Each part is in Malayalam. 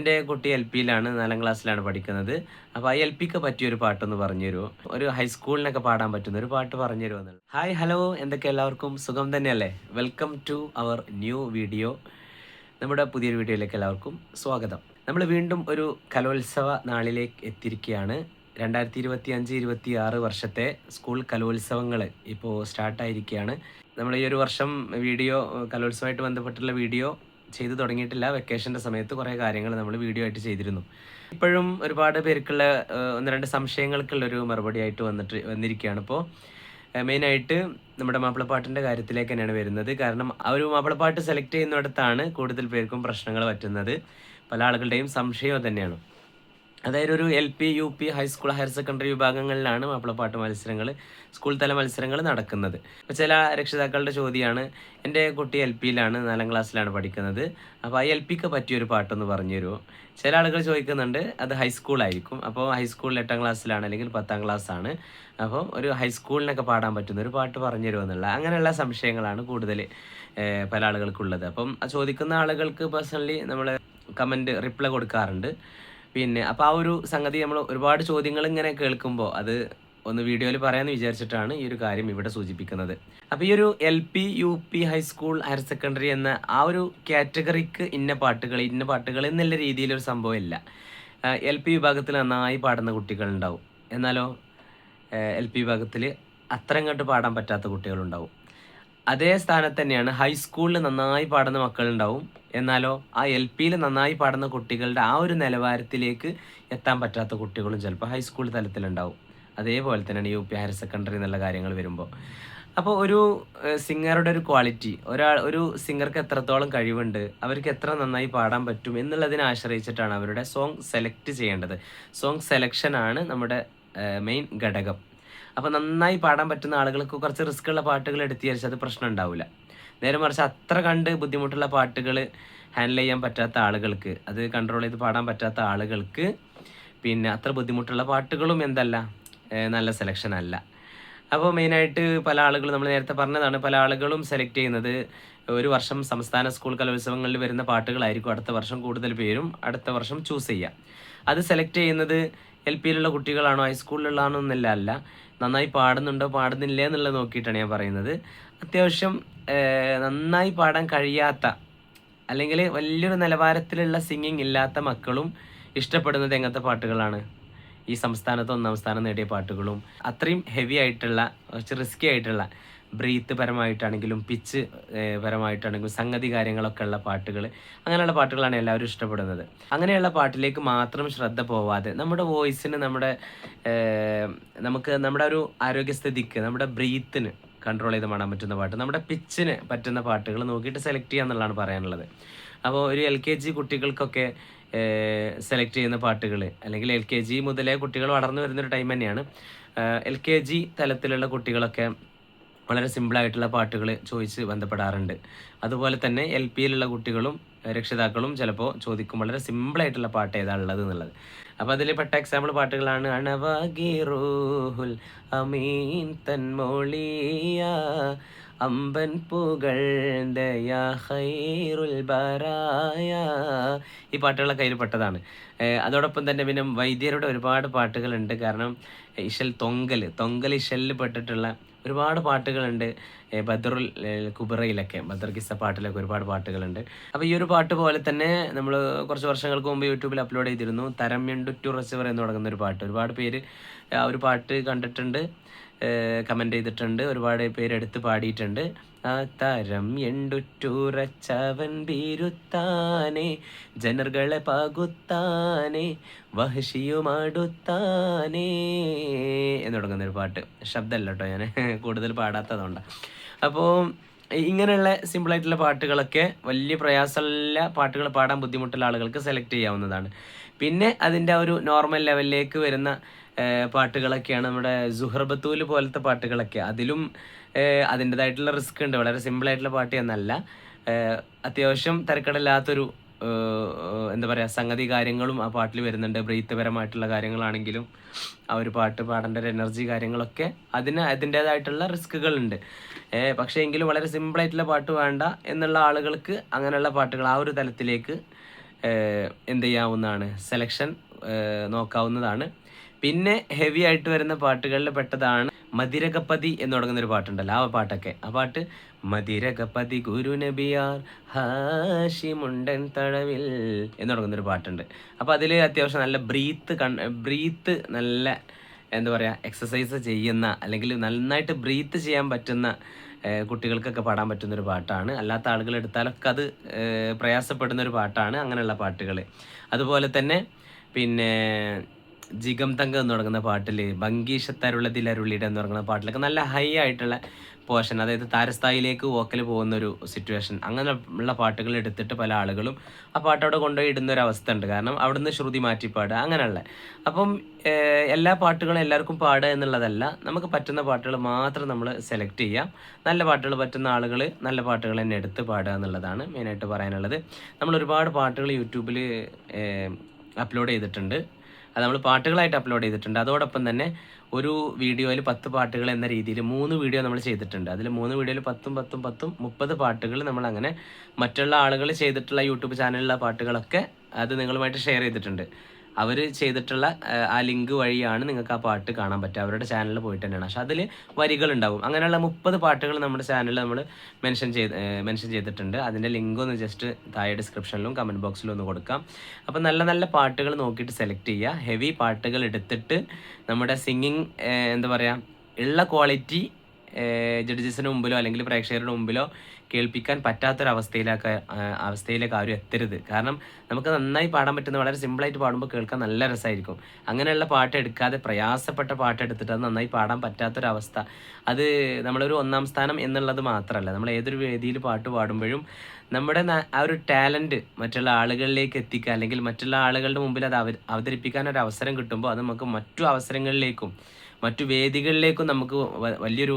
എന്റെ കുട്ടി എൽ പിയിലാണ് നാലാം ക്ലാസ്സിലാണ് പഠിക്കുന്നത്. അപ്പോൾ ആ എൽ പിക്ക് പറ്റിയൊരു പാട്ടൊന്ന് പറഞ്ഞു തരുമോ ഒരു ഹൈസ്കൂളിനൊക്കെ പാടാൻ പറ്റുന്ന ഒരു പാട്ട് പറഞ്ഞു തരുമോ ഹായ് ഹലോ എന്തൊക്കെ എല്ലാവർക്കും? സുഖം തന്നെയല്ലേ? Welcome to our new video നമ്മുടെ പുതിയൊരു വീഡിയോയിലേക്ക് എല്ലാവർക്കും സ്വാഗതം. നമ്മൾ വീണ്ടും ഒരു കലോത്സവ നാളിലേക്ക് എത്തിയിരിക്കുകയാണ്. രണ്ടായിരത്തി ഇരുപത്തി അഞ്ച് ഇരുപത്തി ആറ് വർഷത്തെ സ്കൂൾ കലോത്സവങ്ങൾ ഇപ്പോൾ സ്റ്റാർട്ടായിരിക്കുകയാണ് നമ്മൾ ഈ ഒരു വർഷം വീഡിയോ കലോത്സവമായിട്ട് ബന്ധപ്പെട്ടുള്ള വീഡിയോ ചെയ്തു തുടങ്ങിയിട്ടില്ല. വെക്കേഷന്റെ സമയത്ത് കുറേ കാര്യങ്ങൾ നമ്മൾ വീഡിയോ ആയിട്ട് ചെയ്തിരുന്നു. ഇപ്പോഴും ഒരുപാട് പേർക്കുള്ള ഒന്ന് രണ്ട് സംശയങ്ങൾക്കുള്ളൊരു മറുപടി ആയിട്ട് വന്നിട്ട് വന്നിരിക്കുകയാണ്. ഇപ്പോൾ മെയിനായിട്ട് നമ്മുടെ മാപ്പിളപ്പാട്ടിന്റെ കാര്യത്തിലേക്ക് തന്നെയാണ് വരുന്നത്. കാരണം ആ ഒരു മാപ്പിളപ്പാട്ട് സെലക്ട് ചെയ്യുന്നിടത്താണ് കൂടുതൽ പേർക്കും പ്രശ്നങ്ങൾ പറ്റുന്നത്. പല ആളുകളുടെയും സംശയം തന്നെയാണ്. അതായത് ഒരു L P U P high school higher secondary വിഭാഗങ്ങളിലാണ് മാപ്പിളപ്പാട്ട് മത്സരങ്ങൾ സ്കൂൾ തല മത്സരങ്ങൾ നടക്കുന്നത്. അപ്പോൾ ചില രക്ഷിതാക്കളുടെ ചോദ്യമാണ് എന്റെ കുട്ടി എൽ പിയിലാണ് നാലാം ക്ലാസ്സിലാണ് പഠിക്കുന്നത്. അപ്പോൾ ആ എൽ പിക്ക് പറ്റിയൊരു പാട്ടൊന്ന് പറഞ്ഞു തരുമോ ചില ആളുകൾ ചോദിക്കുന്നുണ്ട് അത് ഹൈസ്കൂളായിരിക്കും അപ്പോൾ ഹൈസ്കൂളിൽ എട്ടാം ക്ലാസ്സിലാണ് അല്ലെങ്കിൽ പത്താം ക്ലാസ് ആണ് അപ്പോൾ ഒരു ഹൈസ്കൂളിനൊക്കെ പാടാൻ പറ്റുന്ന ഒരു പാട്ട് പറഞ്ഞു തരുമോ എന്നുള്ള? അങ്ങനെയുള്ള സംശയങ്ങളാണ് കൂടുതൽ പല ആളുകൾക്കുള്ളത്. അപ്പം ചോദിക്കുന്ന ആളുകൾക്ക് പേഴ്സണലി നമ്മൾ കമന്റ് റിപ്ലൈ കൊടുക്കാറുണ്ട്. പിന്നെ അപ്പോൾ ആ ഒരു സംഗതി നമ്മൾ ഒരുപാട് ചോദ്യങ്ങൾ ഇങ്ങനെ കേൾക്കുമ്പോൾ അത് ഒന്ന് വീഡിയോയിൽ പറയാമെന്ന് വിചാരിച്ചിട്ടാണ് ഈ ഒരു കാര്യം ഇവിടെ സൂചിപ്പിക്കുന്നത്. അപ്പോൾ ഈ ഒരു L P U P high school higher secondary എന്ന ആ ഒരു കാറ്റഗറിക്ക് ഇന്ന പാട്ടുകൾ ഇന്ന പാട്ടുകൾ എന്നുള്ള രീതിയിലൊരു സംഭവം ഇല്ല. എൽ പി വിഭാഗത്തിൽ നന്നായി പാടുന്ന കുട്ടികളുണ്ടാവും. എന്നാലോ എൽ പി വിഭാഗത്തിൽ അത്ര ഇങ്ങോട്ട് പാടാൻ പറ്റാത്ത കുട്ടികളുണ്ടാവും. അതേ സ്ഥാനത്ത് തന്നെയാണ് ഹൈസ്കൂളിൽ നന്നായി പാടുന്ന മക്കളുണ്ടാവും. എന്നാലോ ആ എൽ പിയിൽ നന്നായി പാടുന്ന കുട്ടികളുടെ ആ ഒരു നിലവാരത്തിലേക്ക് എത്താൻ പറ്റാത്ത കുട്ടികളും ചിലപ്പോൾ ഹൈസ്കൂൾ തലത്തിലുണ്ടാവും. അതേപോലെ തന്നെയാണ് യു പി ഹയർ സെക്കൻഡറി എന്നുള്ള കാര്യങ്ങൾ വരുമ്പോൾ അപ്പോൾ ഒരു സിംഗറുടെ ഒരു ക്വാളിറ്റി ഒരാൾ ഒരു സിംഗർക്ക് എത്രത്തോളം കഴിവുണ്ട് അവർക്ക് എത്ര നന്നായി പാടാൻ പറ്റും എന്നുള്ളതിനെ ആശ്രയിച്ചിട്ടാണ് അവരുടെ സോങ് സെലക്ട് ചെയ്യേണ്ടത്. സോങ് സെലക്ഷനാണ് നമ്മുടെ മെയിൻ ഘടകം. അപ്പോൾ നന്നായി പാടാൻ പറ്റുന്ന ആളുകൾക്ക് കുറച്ച് റിസ്ക് ഉള്ള പാട്ടുകൾ എടുത്തു അത് പ്രശ്നം ഉണ്ടാവില്ല നേരെ മറിച്ച് അത്ര കണ്ട് ബുദ്ധിമുട്ടുള്ള പാട്ടുകൾ ഹാൻഡിൽ ചെയ്യാൻ പറ്റാത്ത ആളുകൾക്ക് അത് കൺട്രോൾ ചെയ്ത് പാടാൻ പറ്റാത്ത ആളുകൾക്ക് പിന്നെ അത്ര ബുദ്ധിമുട്ടുള്ള പാട്ടുകളും എന്തല്ല നല്ല സെലക്ഷൻ അല്ല. അപ്പോൾ മെയിനായിട്ട് പല ആളുകളും നമ്മൾ നേരത്തെ പറഞ്ഞതാണ് പല ആളുകളും സെലക്ട് ചെയ്യുന്നത് ഒരു വർഷം സംസ്ഥാന സ്കൂൾ കലോത്സവങ്ങളിൽ വരുന്ന പാട്ടുകളായിരിക്കും അടുത്ത വർഷം കൂടുതൽ പേരും അടുത്ത വർഷം ചൂസ് ചെയ്യുക. അത് സെലക്ട് ചെയ്യുന്നത് എൽ പിയിലുള്ള കുട്ടികളാണോ ഹൈസ്കൂളിലുള്ളതാണോ എന്നല്ല അല്ല. നന്നായി പാടുന്നുണ്ടോ പാടുന്നില്ലേ എന്നുള്ളത് നോക്കിയിട്ടാണ് ഞാൻ പറയുന്നത്. അത്യാവശ്യം നന്നായി പാടാൻ കഴിയാത്ത അല്ലെങ്കിൽ വലിയൊരു നിലവാരത്തിലുള്ള സിംഗിങ് ഇല്ലാത്ത മക്കളും ഇഷ്ടപ്പെടുന്നത് എങ്ങനത്തെ പാട്ടുകളാണ്? ഈ സംസ്ഥാനത്ത് ഒന്നാം സ്ഥാനം നേടിയ പാട്ടുകളും അത്രയും ഹെവി ആയിട്ടുള്ള കുറച്ച് റിസ്കി ആയിട്ടുള്ള ബ്രീത്ത് പരമായിട്ടാണെങ്കിലും പിച്ച് പരമായിട്ടാണെങ്കിലും സംഗതി കാര്യങ്ങളൊക്കെ ഉള്ള പാട്ടുകൾ അങ്ങനെയുള്ള പാട്ടുകളാണ് എല്ലാവരും ഇഷ്ടപ്പെടുന്നത്. അങ്ങനെയുള്ള പാട്ടിലേക്ക് മാത്രം ശ്രദ്ധ പോവാതെ നമ്മുടെ വോയിസിന് നമ്മുടെ നമുക്ക് നമ്മുടെ ഒരു ആരോഗ്യസ്ഥിതിക്ക് നമ്മുടെ ബ്രീത്തിന് കൺട്രോൾ ചെയ്ത് പാടാൻ പറ്റുന്ന പാട്ട് നമ്മുടെ പിച്ചിന് പറ്റുന്ന പാട്ടുകൾ നോക്കിയിട്ട് സെലക്ട് ചെയ്യുക എന്നുള്ളതാണ് പറയാനുള്ളത്. അപ്പോൾ ഒരു എൽ കെ ജി കുട്ടികൾക്കൊക്കെ സെലക്ട് ചെയ്യുന്ന പാട്ടുകൾ അല്ലെങ്കിൽ എൽ കെ ജി മുതലേ കുട്ടികൾ വളർന്നു വരുന്നൊരു ടൈം തന്നെയാണ്. എൽ കെ ജി തലത്തിലുള്ള കുട്ടികളൊക്കെ വളരെ സിമ്പിളായിട്ടുള്ള പാട്ടുകൾ ചോദിച്ച് ബന്ധപ്പെടാറുണ്ട്. അതുപോലെ തന്നെ എൽ പിയിലുള്ള കുട്ടികളും രക്ഷിതാക്കളും ചിലപ്പോൾ ചോദിക്കും വളരെ സിമ്പിളായിട്ടുള്ള പാട്ട് ഏതാണ് ഉള്ളത് എന്നുള്ളത്. അപ്പോൾ അതിൽ പെട്ട എക്സാമ്പിൾ പാട്ടുകളാണ് അണവാഗിറൂഹുൽ അമീൻ തൻമൊളിയ അമ്പൻ പുകഴ്ന്തയ ബറായ ഈ പാട്ടുകളൊക്കെ അതിൽ പെട്ടതാണ്. അതോടൊപ്പം തന്നെ പിന്നെ വൈദ്യരുടെ ഒരുപാട് പാട്ടുകളുണ്ട്. കാരണം ഇഷൽ തൊങ്കൽ തൊങ്കൽ ഇഷലിൽ പെട്ടിട്ടുള്ള ഒരുപാട് പാട്ടുകളുണ്ട്. ബദറുൽ കുബറയിലൊക്കെ ബദർ കിസ്സ പാട്ടിലൊക്കെ ഒരുപാട് പാട്ടുകളുണ്ട്. അപ്പോൾ ഈ ഒരു പാട്ട് പോലെ തന്നെ നമ്മൾ കുറച്ച് വർഷങ്ങൾക്ക് മുമ്പ് യൂട്യൂബിൽ അപ്ലോഡ് ചെയ്തിരുന്നു. തരം റസിവർ എന്ന് തുടങ്ങുന്ന ഒരു പാട്ട്. ഒരുപാട് പേര് ആ ഒരു പാട്ട് കണ്ടിട്ടുണ്ട്. കമന്റ് ചെയ്തിട്ടുണ്ട്. ഒരുപാട് പേരെടുത്ത് പാടിയിട്ടുണ്ട്. ആ താരം എണ്ടുറ്റുറച്ചവൻ ബീരുത്താനെ ജനറുകളെ പാകുത്താനെ വഹശിയുമാടുത്താനെ എന്ന് തുടങ്ങുന്ന ഒരു പാട്ട്. ശബ്ദമല്ല കേട്ടോ ഞാൻ. കൂടുതൽ പാടാത്തതുകൊണ്ടാണ് അപ്പോൾ ഇങ്ങനെയുള്ള സിമ്പിളായിട്ടുള്ള പാട്ടുകളൊക്കെ വലിയ പ്രയാസമുള്ള പാട്ടുകൾ പാടാൻ ബുദ്ധിമുട്ടുള്ള ആളുകൾക്ക് സെലക്ട് ചെയ്യാവുന്നതാണ്. പിന്നെ അതിന്റെ ഒരു നോർമൽ ലെവലിലേക്ക് വരുന്ന പാട്ടുകളൊക്കെയാണ് നമ്മുടെ സുഹർബത്തൂൽ പോലത്തെ പാട്ടുകളൊക്കെ. അതിലും അതിന്റേതായിട്ടുള്ള റിസ്ക് ഉണ്ട്. വളരെ സിമ്പിളായിട്ടുള്ള പാട്ട് എന്നല്ല. അത്യാവശ്യം തിരക്കടില്ലാത്തൊരു എന്താ പറയുക സംഗതി കാര്യങ്ങളും ആ പാട്ടിൽ വരുന്നുണ്ട്. ബ്രീത്തപരമായിട്ടുള്ള കാര്യങ്ങളാണെങ്കിലും ആ ഒരു പാട്ട് പാടേണ്ട ഒരു എനർജി കാര്യങ്ങളൊക്കെ അതിന് അതിന്റേതായിട്ടുള്ള റിസ്കുകളുണ്ട് പക്ഷേ എങ്കിലും വളരെ സിമ്പിളായിട്ടുള്ള പാട്ട് വേണ്ട എന്നുള്ള ആളുകൾക്ക് അങ്ങനെയുള്ള പാട്ടുകൾ ആ ഒരു തലത്തിലേക്ക് എന്ത് ചെയ്യാവുന്നതാണ് സെലക്ഷൻ നോക്കാവുന്നതാണ്. പിന്നെ ഹെവി ആയിട്ട് വരുന്ന പാട്ടുകളിൽ പെട്ടതാണ് മതിരകപ്പതി എന്ന് തുടങ്ങുന്ന ഒരു പാട്ടുണ്ടല്ലോ. ആ പാട്ടൊക്കെ. ആ പാട്ട് മതിരകപ്പതി ഗുരു നബിയാർ ഹാഷിമുണ്ടൻ തടവിൽ എന്ന് തുടങ്ങുന്ന ഒരു പാട്ടുണ്ട്. അപ്പോൾ അതിൽ അത്യാവശ്യം നല്ല ബ്രീത്ത് കൺ ബ്രീത്ത് നല്ല എന്താ പറയുക എക്സസൈസ് ചെയ്യുന്ന അല്ലെങ്കിൽ നന്നായിട്ട് ബ്രീത്ത് ചെയ്യാൻ പറ്റുന്ന കുട്ടികൾക്കൊക്കെ പാടാൻ പറ്റുന്ന ഒരു പാട്ടാണ്. അല്ലാത്ത ആളുകൾ എടുത്താലൊക്കെ അത് പ്രയാസപ്പെടുന്ന ഒരു പാട്ടാണ് അങ്ങനെയുള്ള പാട്ടുകൾ. അതുപോലെ തന്നെ പിന്നെ ജിഗം തങ്ക എന്ന് തുടങ്ങുന്ന പാട്ടിൽ ഭംഗീഷത്തരുളതിൽ അരുളിയുടെ എന്ന് തുടങ്ങുന്ന പാട്ടിലൊക്കെ നല്ല ഹൈ ആയിട്ടുള്ള പോർഷൻ അതായത് താരസ്ഥായിലേക്ക് വോക്കൽ പോകുന്ന ഒരു സിറ്റുവേഷൻ അങ്ങനെ ഉള്ള പാട്ടുകൾ എടുത്തിട്ട് പല ആളുകളും ആ പാട്ട് അവിടെ കൊണ്ടുപോയി ഇടുന്ന ഒരു അവസ്ഥ ഉണ്ട് കാരണം അവിടുന്ന് ശ്രുതി മാറ്റി പാടുക അങ്ങനെയുള്ള. അപ്പം എല്ലാ പാട്ടുകളും എല്ലാവർക്കും പാടുക എന്നുള്ളതല്ല നമുക്ക് പറ്റുന്ന പാട്ടുകൾ മാത്രം നമ്മൾ സെലക്ട് ചെയ്യാം. നല്ല പാട്ടുകൾ പറ്റുന്ന ആളുകൾ നല്ല പാട്ടുകൾ തന്നെ എടുത്ത് പാടുക എന്നുള്ളതാണ് മെയിനായിട്ട് പറയാനുള്ളത്. നമ്മൾ ഒരുപാട് പാട്ടുകൾ യൂട്യൂബിൽ അപ്ലോഡ് ചെയ്തിട്ടുണ്ട്. അത് നമ്മൾ പാട്ടുകളായിട്ട് അപ്ലോഡ് ചെയ്തിട്ടുണ്ട്. അതോടൊപ്പം തന്നെ ഒരു വീഡിയോയിൽ പത്ത് പാട്ടുകൾ എന്ന രീതിയിൽ മൂന്ന് വീഡിയോ നമ്മൾ ചെയ്തിട്ടുണ്ട്. അതിൽ മൂന്ന് വീഡിയോയിൽ പത്തും പത്തും പത്തും മുപ്പത് പാട്ടുകൾ നമ്മൾ അങ്ങനെ മറ്റുള്ള ആളുകൾ ചെയ്തിട്ടുള്ള യൂട്യൂബ് ചാനലിലെ പാട്ടുകളൊക്കെ അത് നിങ്ങളുമായിട്ട് ഷെയർ ചെയ്തിട്ടുണ്ട്. അവർ ചെയ്തിട്ടുള്ള ആ, ലിങ്ക് വഴിയാണ് നിങ്ങൾക്ക് ആ പാട്ട് കാണാൻ പറ്റുക. അവരുടെ ചാനലിൽ പോയിട്ട് തന്നെയാണ്. പക്ഷെ അതിൽ വരികളുണ്ടാവും. അങ്ങനെയുള്ള മുപ്പത് പാട്ടുകൾ നമ്മുടെ ചാനലിൽ നമ്മൾ മെൻഷൻ ചെയ്ത് മെൻഷൻ ചെയ്തിട്ടുണ്ട്. അതിന്റെ ലിങ്ക് ഒന്ന് ജസ്റ്റ് താഴെ ഡിസ്ക്രിപ്ഷനിലും കമന്റ് ബോക്സിലും ഒന്ന് കൊടുക്കാം. അപ്പോൾ നല്ല നല്ല പാട്ടുകൾ നോക്കിയിട്ട് സെലക്ട് ചെയ്യുക. ഹെവി പാട്ടുകൾ എടുത്തിട്ട് നമ്മുടെ സിംഗിങ് എന്താ പറയുക ഉള്ള ക്വാളിറ്റി ജഡ്ജസിന് മുമ്പിലോ അല്ലെങ്കിൽ പ്രേക്ഷകരുടെ മുമ്പിലോ കേൾപ്പിക്കാൻ പറ്റാത്തൊരവസ്ഥയിലൊക്കെ അവസ്ഥയിലേക്ക് ആരും എത്തരുത്. കാരണം നമുക്ക് നന്നായി പാടാൻ പറ്റുന്ന വളരെ സിമ്പിളായിട്ട് പാടുമ്പോൾ കേൾക്കാൻ നല്ല രസമായിരിക്കും അങ്ങനെയുള്ള പാട്ട് എടുക്കാതെ പ്രയാസപ്പെട്ട പാട്ട് എടുത്തിട്ട് അത് നന്നായി പാടാൻ പറ്റാത്തൊരവസ്ഥ. അത് നമ്മളൊരു ഒന്നാം സ്ഥാനം എന്നുള്ളത് മാത്രമല്ല നമ്മൾ ഏതൊരു വേദിയിൽ പാട്ട് പാടുമ്പോഴും നമ്മുടെ ആ ഒരു ടാലന്റ് മറ്റുള്ള ആളുകളിലേക്ക് എത്തിക്കുക അല്ലെങ്കിൽ മറ്റുള്ള ആളുകളുടെ മുമ്പിൽ അത് അവ അവതരിപ്പിക്കാൻ ഒരു അവസരം കിട്ടുമ്പോൾ അത് നമുക്ക് മറ്റു അവസരങ്ങളിലേക്കും മറ്റു വേദികളിലേക്കും നമുക്ക് വലിയൊരു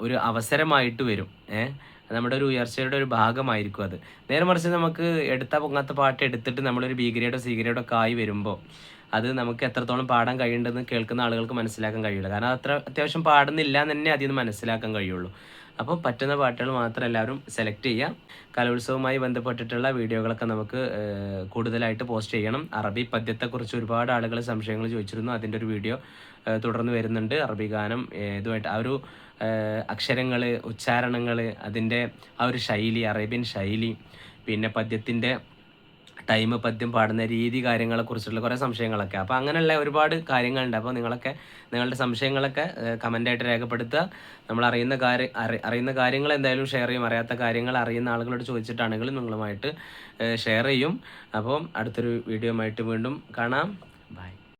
ഒരു അവസരമായിട്ട് വരും. ഏഹ് നമ്മുടെ ഒരു ഉയർച്ചയുടെ ഒരു ഭാഗമായിരിക്കും അത്. നേരെ മറിച്ച് നമുക്ക് എടുത്ത പൊങ്ങാത്ത പാട്ട് എടുത്തിട്ട് നമ്മളൊരു ബി ഗ്രേഡോ ഒക്കെ ആയി വരുമ്പോൾ അത് നമുക്ക് എത്രത്തോളം പാടാൻ കഴിയുണ്ടെന്ന് കേൾക്കുന്ന ആളുകൾക്ക് മനസ്സിലാക്കാൻ കഴിയില്ല. കാരണം അത്ര അത്യാവശ്യം പാടുന്നില്ല എന്ന് തന്നെ അതിൽ നിന്ന് മനസ്സിലാക്കാൻ കഴിയുള്ളൂ. അപ്പോൾ പറ്റുന്ന പാട്ടുകൾ മാത്രം എല്ലാവരും സെലക്ട് ചെയ്യാം കലോത്സവവുമായി ബന്ധപ്പെട്ടിട്ടുള്ള വീഡിയോകളൊക്കെ നമുക്ക് കൂടുതലായിട്ട് പോസ്റ്റ് ചെയ്യണം. അറബി പദ്യത്തെക്കുറിച്ച് ഒരുപാട് ആളുകൾ സംശയങ്ങൾ ചോദിച്ചിരുന്നു. അതിന്റെ ഒരു വീഡിയോ തുടർന്ന് വരുന്നുണ്ട്. അറബി ഗാനം ഇതുമായിട്ട് ആ ഒരു അക്ഷരങ്ങൾ ഉച്ചാരണങ്ങൾ അതിന്റെ ആ ഒരു ശൈലി അറേബ്യൻ ശൈലി പിന്നെ പദ്യത്തിന്റെ ടൈം പദ്യം പാടുന്ന രീതി കാര്യങ്ങളെക്കുറിച്ചുള്ള കുറേ സംശയങ്ങളൊക്കെ. അപ്പോൾ അങ്ങനെയുള്ള ഒരുപാട് കാര്യങ്ങളുണ്ട്. അപ്പോൾ നിങ്ങളൊക്കെ നിങ്ങളുടെ സംശയങ്ങളൊക്കെ കമന്റായിട്ട് രേഖപ്പെടുത്തുക. നമ്മൾ അറിയുന്ന കാര്യം അറി അറിയുന്ന കാര്യങ്ങൾ എന്തായാലും ഷെയർ ചെയ്യും. അറിയാത്ത കാര്യങ്ങൾ അറിയുന്ന ആളുകളോട് ചോദിച്ചിട്ടാണെങ്കിലും നിങ്ങളുമായിട്ട് ഷെയർ ചെയ്യും. അപ്പം അടുത്തൊരു വീഡിയോ ആയിട്ട് വീണ്ടും കാണാം.